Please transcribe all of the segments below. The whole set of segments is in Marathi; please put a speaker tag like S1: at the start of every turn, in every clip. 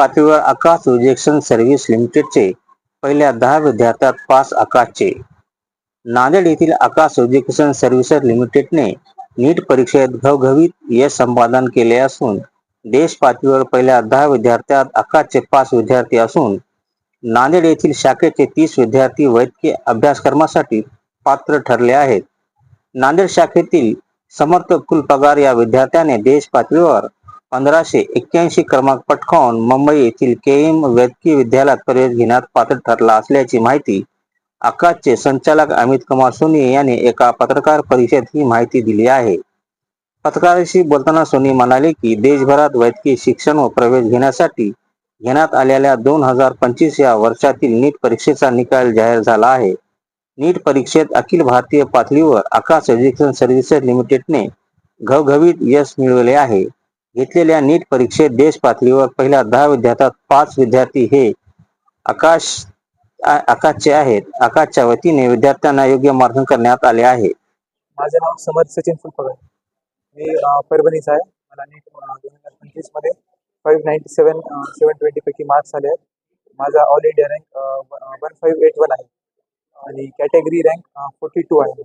S1: पातळीवर आकाश रिजेक्शन सर्व्हिस लिमिटेडचे पहिल्या दहा विद्यार्थ्यात पास आकाशचे. नांदेड येथील आकाश एज्युकेशन सर्व्हिसेस लिमिटेडने नीट परीक्षेत घवघवीत यश संपादन केले असून देश पातळीवर पहिल्या दहा विद्यार्थ्यात आकाशचे पाच विद्यार्थी असून नांदेड येथील शाखेचे तीस विद्यार्थी वैद्यकीय अभ्यासक्रमासाठी पात्र ठरले आहेत. नांदेड शाखेतील समर्थ कुलपगार या विद्यार्थ्याने देश पातळीवर पंधराशे एक्क्याऐंशी क्रमांक पटकावून मुंबई येथील के एम वैद्यकीय विद्यालयात प्रवेश घेण्यात पात्र ठरला असल्याची माहिती आकाशचे संचालक अमित कुमार सोनी यांनी एका पत्रकार परिषदेत ही माहिती दिली आहे. पत्रकाराशी बोलताना सोनी म्हणाले की देशभरात वैद्यकीय शिक्षण व प्रवेश घेण्यासाठी घेण्यात आलेल्या दोन हजार पंचवीस या वर्षातील नीट परीक्षेचा निकाल जाहीर झाला आहे. नीट परीक्षेत अखिल भारतीय पातळीवर आकाश एज्युकेशन सर्व्हिसेस लिमिटेडने घवघवीत यश मिळवले आहे. घेतलेल्या नीट परीक्षेत देश पातळीवर पहिल्या दहा विद्यार्थ्यात पाच विद्यार्थी हे आकाश आकाशचे आहेत. आकाशच्या वतीने विद्यार्थ्यांना योग्य मार्गदर्शन करण्यात आले आहे.
S2: माझं नाव समर्थ सचिन फुलपगार मी परभणीचा आहे. मला नीट दोन हजार पंचवीसमध्ये फाईव्ह नाईन्टी सेवन सेवन ट्वेंटीपैकी मार्क्स आले आहेत. माझा all India rank one five eight one आहे. आणि कॅटेगरी रँक फोर्टी टू आहे.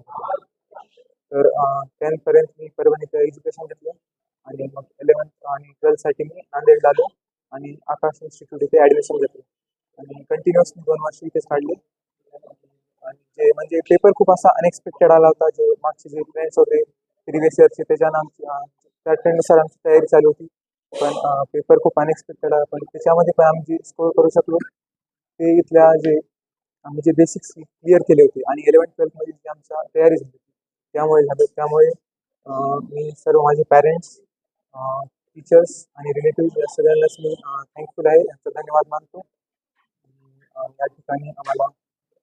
S2: तर टेनपर्यंत मी परभणीचं एज्युकेशन घेतलं. आणि मग इलेव्हन्थ आणि ट्वेल्थसाठी मी नांदेडला आलो आणि आकाश इन्स्टिट्यूट इथे ॲडमिशन घेतलं. आणि कंटिन्युअस मी दोन वर्ष इथेच काढले. आणि जे म्हणजे पेपर खूप असा अनएक्सपेक्टेड आला होता. जे मागचे जे फ्रेंड्स होते प्रिव्हियस इयरचे त्याच्यानं आमची त्या ट्रेंडनुसार आमची तयारी चालू होती. पण पेपर खूप अनएक्सपेक्टेड आला. पण त्याच्यामध्ये पण आम्ही जे स्कोर करू शकलो ते इथल्या जे आम्ही जे बेसिक्स क्लिअर केले होते. आणि इलेव्हन ट्वेल्थमध्ये जी आमच्या तयारी झाली होती. त्यामुळे झालं त्यामुळे मी सर्व माझे पॅरेंट्स टीचर्स आणि रिलेटिव्ह या सगळ्यांनाच मी थँकफुल आहे. यांचा धन्यवाद मानतो. या ठिकाणी आम्हाला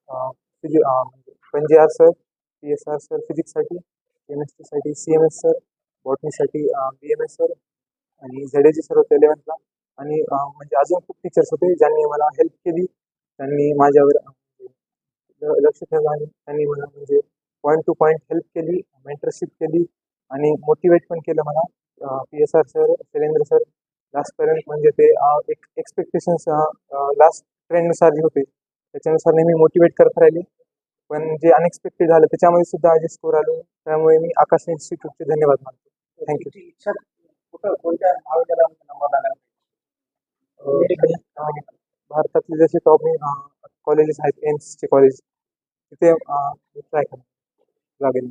S2: अं, फिजि अं, R sir P S R sir फिजिक्ससाठी केमिस्ट्रीसाठी सी एम एस सर बॉटनीसाठी बी एम एस सर आणि झेडेजी सर होते इलेवन्थला आणि म्हणजे अजून खूप टीचर्स होते ज्यांनी मला हेल्प केली. त्यांनी माझ्यावर म्हणजे लक्ष ठेवलं आणि त्यांनी मला म्हणजे पॉईंट टू पॉईंट हेल्प केली मेंटरशिप केली आणि मोटिवेट पण केलं मला. P S R sir Shailendra sir लास्टपर्यंत म्हणजे ते एक एक्सपेक्टेशन्स लास्ट ट्रेंडनुसार जे होते त्याच्यानुसार नेहमी मोटिवेट करत राहिले. पण जे अनएक्सपेक्टेड झालं त्याच्यामध्ये सुद्धा जे स्कोर आलो. त्यामुळे मी आकाश इन्स्टिट्यूटचे धन्यवाद मानतो. थँक्यू भारतातले जसे टॉप कॉलेजेस आहेत एम्सचे कॉलेज तिथे ट्राय करा लागेल.